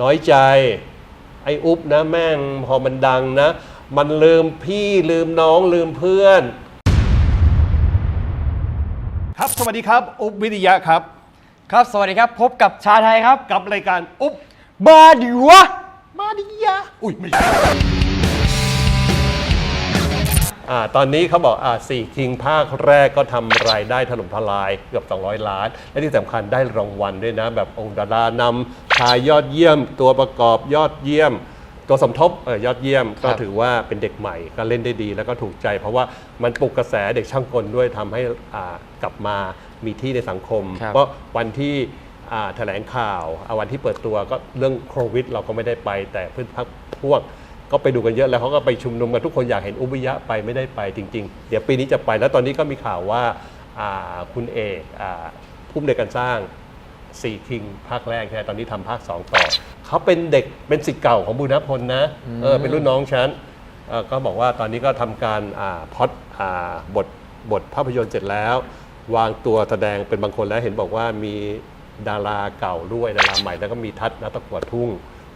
น้อยใจ ไอ้อุ๊บนะแม่งพอมันดังนะ มันลืมพี่ลืมน้องลืมเพื่อน ครับสวัสดีครับ อุ๊บวิทยาครับ ครับ สวัสดีครับ พบกับชาไทยครับ กับรายการอุ๊บบาดิวะมาดิยาอุ้ยไม่ใช่ อ่าตอนนี้เขาบอกอ่าสี่คิงภาคแรกก็ทำรายได้ถล่มทลายเกือบ 200 ล้าน และที่สำคัญได้รางวัลด้วยนะ แบบองค์ดารานำชายยอดเยี่ยม ตัวประกอบยอดเยี่ยม ตัวสมทบเออยอดเยี่ยม ก็ถือว่าเป็นเด็กใหม่ก็เล่นได้ดี แล้วก็ถูกใจ เพราะว่ามันปลุกกระแสเด็กช่างกลด้วยทำให้อ่ากลับมามีที่ในสังคม ครับ เพราะวันที่อ่าแถลงข่าวอ่าวันที่เปิดตัวก็เรื่องโควิด เราก็ไม่ได้ไปแต่เพื่อนพักพวก ก็ไปดูกันเยอะแล้วเขาก็ไปชุมนุมกันทุกคนอยากเห็นอุบวิยะไปไม่ได้ไปจริง ๆ เดี๋ยวปีนี้จะไปแล้วตอนนี้ก็มีข่าวว่าอ่าคุณเอกอ่าผู้อำนวยการสร้างสี่คิงภาคแรกใช่ไหมตอนนี้ทำภาค 2 ต่อ เขาเป็นเด็กเป็นสิทธิ์เก่าของบุญนพลนะเออเป็นรุ่นน้องฉันเอ่อก็บอกว่าตอนนี้ก็ทำการอ่าพล็อดอ่าบทบทภาพยนตร์เสร็จแล้ว วางตัวแสดงเป็นบางคนแล้วเห็นบอกว่ามีดาราเก่าด้วยดาราใหม่แล้วก็มีทัศน์นัตะกวดทุ่ง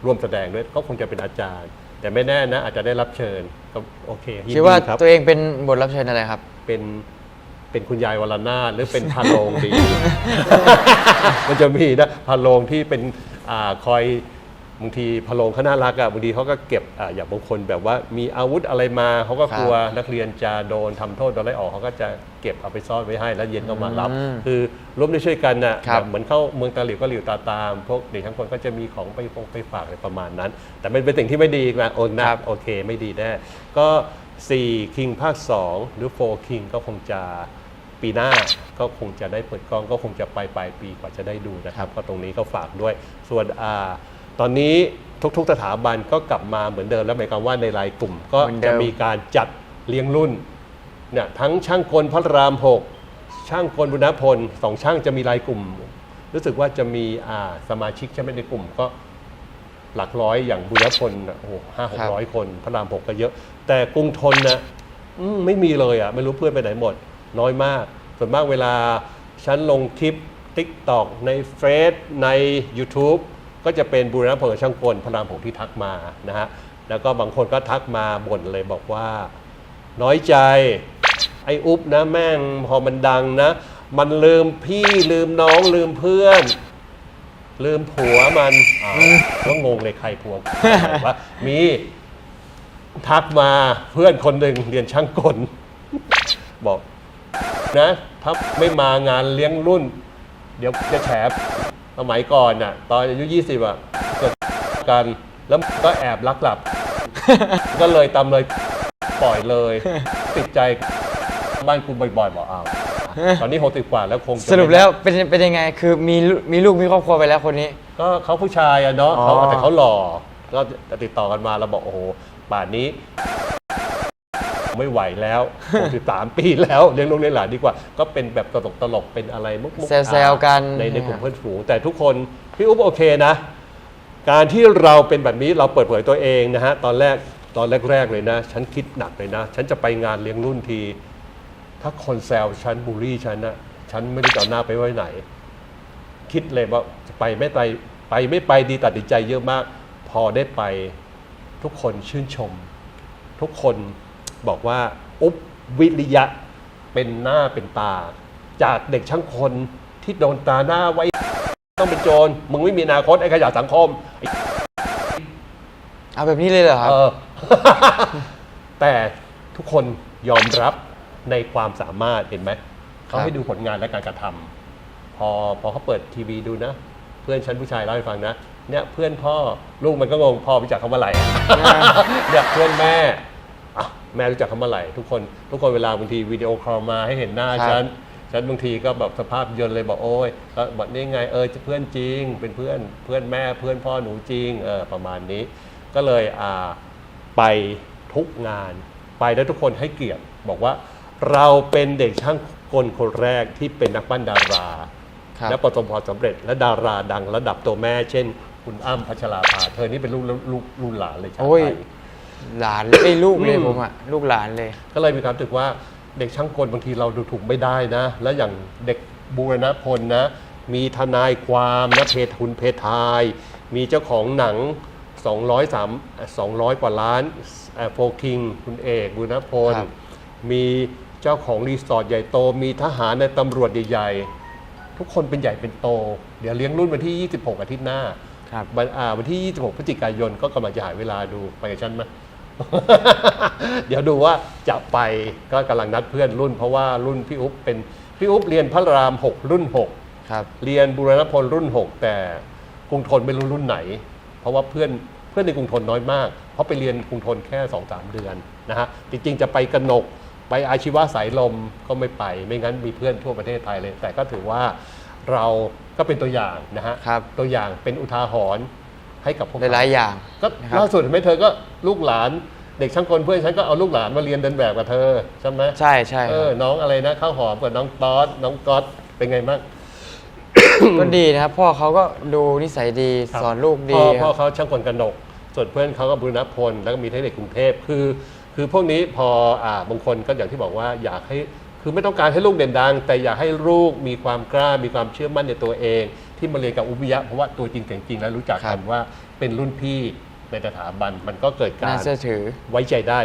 ร่วมแสดงด้วยก็คงจะเป็นอาจารย์ แต่ไม่แน่นะ อาจจะได้รับเชิญก็โอเคยินคิดว่าครับตัวเองเป็นบทรับเชิญอะไรครับ เป็นเป็นคุณยายวรนาถหรือเป็นพาโลงดี มันจะมีนะพาโลงที่เป็นอาคอย บางทีพาโลงเขาน่ารักอะบางทีเขาก็เก็บอาอย่างบางคนแบบว่ามีอาวุธอะไรมาเขาก็กลัวนักเรียนจะโดนทำโทษโดนไล่ออกเขาก็จะเก็บเอาไปซ่อนไว้ให้แล้วเย็นก็มารับอืมคือร่วมด้วยช่วยกันน่ะครับแบบเหมือนเข้าเมืองตาหลิวก็หลิวตาตามพวกเด็กทั้งคนก็จะมีของไปฟงไปฝากอะไรประมาณนั้น แต่มันเป็นสิ่งที่ไม่ดีนะโอนนะโอเคไม่ดีแน่ก็4 King ภาค 2 หรือ4 King ก็คงจะปีหน้าก็คงจะได้เปิดกล้องก็คงจะไปปลายปีกว่าจะได้ดูนะครับ ก็ตรงนี้ก็ฝากด้วยส่วนอ่า ตอนนี้ทุกๆสถาบันก็กลับมาเหมือนเดิมแล้วหมายความว่าในรายกลุ่ม ก็เหมือนเดิจะม มีการจัดเลี้ยงรุ่นเนี่ยทั้งช่างกลพระราม6ช่างกลบุญนพลสองช่างจะมีรายกลุ่ม รู้สึกว่าจะมีอ่าสมาชิกใช่ไหมในกลุ่มก็ หลักร้อยอย่างบุญนพลน่ะโอ้โหห้าหกร้อยคนพระรามหกก็เยอะ แต่กรุงทนนะอืมไม่มีเลยอะ ไม่รู้เพื่อนไปไหนหมด น้อยมาก ส่วนมากเวลาฉันลงคลิป t ิ k t o k ในเฟซใน YouTube ก็จะเป็นบุรณพลกับช่างกลพระรามหกที่ทักมานะฮะแล้วก็บางคนก็ทักมาบ่นเลยบอกว่า น้อยใจ ไอ้อุ๊บนะแม่งพอมันดังนะ มันลืมพี่ลืมน้องลืมเพื่อน ลืมผัวมันอ้าวก็งงเลยใครผัวว่ามีทักมาเพื่อนคนหนึ่งเรียนช่างกล บอกนะถ้าไม่มางานเลี้ยงรุ่น เดี๋ยวจะแฉ สมัยก่อนน่ะตอนอายุ 20อะเกิดกันแล้วก็แอบลักหลับ ก็เลยตำเลยปล่อยเลย ติดใจบ้านคุณบ่อยๆบอกอ้าวตอนนี้60กว่าแล้วคงจะสรุปแล้วเป็นเป็นยังไง คือมีลูมีลูกมีครอบครัวไปแล้วคนนี้ ก็เขาผู้ชายอะเนาะอ๋อเขาแต่เขาหล่อก็ติดต่อกันมาเราบอกโอ้โหป่านนี้ ไม่ไหวแล้ว63ปีแล้วเลี้ยงลูกเลี้ยงหลานดีกว่า ก็เป็นแบบตลกตลกๆเป็นอะไรมุกมุกแซวๆกันในในกลุ่มเพื่อนฝูงแต่ทุกคนพี่อุ๊บโอเคนะ การที่เราเป็นแบบนี้เราเปิดเผยตัวเองนะฮะตอนแรกตอนแรก ๆ เลยนะ ฉันคิดหนักเลยนะ ฉันจะไปงานเลี้ยงรุ่นที ถ้าคนแซวฉันบูลลี่ฉันนะฉันไม่ได้จะเอาหน้าไปไว้ไหน คิดเลยว่าจะไปไม่ไปไปไม่ไปดีตัดสินใจเยอะมาก พอได้ไปทุกคนชื่นชม ทุกคน บอกว่าอุ๊บวิริยะเป็นหน้าเป็นตา จากเด็กช่างคนที่โดนตาหน้าไว้ ต้องเป็นโจรมึงไม่มีอนาคตไอ้ขยะสังคมไอ้เอาแบบนี้เลยเหรอครับ เออ แต่ทุกคนยอมรับในความสามารถเห็นไหมเขาให้ดูผลงานและการกระทำพอพอเขาเปิดทีวีดูนะ เพื่อนฉันผู้ชายเล่าให้ฟังนะเนี่ยเพื่อนพ่อลูกมันก็งงพ่อรู้จักเขาเมื่อไหร่เนี่ยเพื่อนแม่อะ แม่รู้จักเขาเมื่อไหร่ทุกคนทุกคนเวลาบางทีวิดีโอคอลมาให้เห็นหน้าครับ ฉันฉันบางทีก็แบบสภาพยนต์เลยบอกโอ้ยก็บอกนี่ไงเออเพื่อนจริง เป็นเพื่อนเพื่อนแม่เพื่อนพ่อหนูจริงเออประมาณนี้ ก็เลยอ่าไปทุกงาน ไปแล้วทุกคนให้เกียรติบอกว่าเราเป็นเด็กช่างกลคนแรกที่เป็นนักปั้นดารา ครับและประสบความสำเร็จและดาราดังระดับตัวแม่ เช่น คุณอ้ำพัชราภาเธอนี่เป็นลูกลูกลูกหลานเลยชาติโอ้ยไทย หลานไอ้ยลูกเลยอืมผมอะลูกหลานเลย ก็เลยมีความรู้สึกว่าเด็กช่างกลบางทีเราดูถูกไม่ได้นะ แล้วอย่างเด็กบูรณพลนะ มีทนายความนะเพทุนเพทาย มีเจ้าของหนัง 200 3 200 กว่าล้านโฟคิง คุณเอกบุญพล ครับ มีเจ้าของรีสอร์ทใหญ่โต มีทหารในตำรวจใหญ่ๆ ทุกคนเป็นใหญ่เป็นโต เดี๋ยวเลี้ยงรุ่นวันที่ 26 อาทิตย์หน้า ครับ วันอ่าวันที่ 26 พฤศจิกายนก็กำลังจะหาเวลาดูไปกับฉันไหม เดี๋ยวดูว่าจะไปก็กำลังนัดเพื่อนรุ่น เพราะว่ารุ่นพี่อุ๊บเป็นพี่อุ๊บเรียนพระราม 6 รุ่น6ครับเรียนบุรณพลรุ่น 6 แต่กรุงทนไม่รู้รุ่นไหน เพราะว่าเพื่อนเพื่อนในกรุงทนน้อยมาก เพราะไปเรียนกรุงทนแค่2-3เดือนนะฮะจริงๆจะไปกนกไปอาชีวะสายลมก็ไม่ไป ไม่งั้นมีเพื่อนทั่วประเทศไทยเลย แต่ก็ถือว่าเราก็เป็นตัวอย่างนะฮะ ครับ ตัวอย่างเป็นอุทาหรณ์ ให้กับพวกหลายๆอย่าง ก็นะครับ ล่าสุดเห็นไหมเธอก็ลูกหลานเด็กช่างกลเพื่อนฉันก็เอาลูกหลานมาเรียนเดินแบบกับเธอใช่ไหมใช่ใช่เออน้องอะไรนะข้าวหอมกับน้องต๊อดน้องก๊อตเป็นไงบ้าง ก็ดีนะครับ พ่อเขาก็ดูนิสัยดีครับสอนลูกดีพ่อคพ่อรับ เขาช่างกลกนก ส่วนเพื่อนเขาก็บุรณพลแล้วก็มีเทคนิคกรุงเทพคือ คือพวกนี้พออ่าบางคนก็อย่างที่บอกว่าอยากให้คือไม่ต้องการให้ลูกเด่นดัง แต่อยากให้ลูกมีความกล้ามีความเชื่อมั่นในตัวเอง ที่มาเรียนกับอุบวิยะเพราะว่าตัวจริงเสียงจริงแล้วรู้จักครักันบ ว่าเป็นรุ่นพี่ในสถาบันมันก็เกิดกาน่ารเชื่อถือ ไว้ใจได้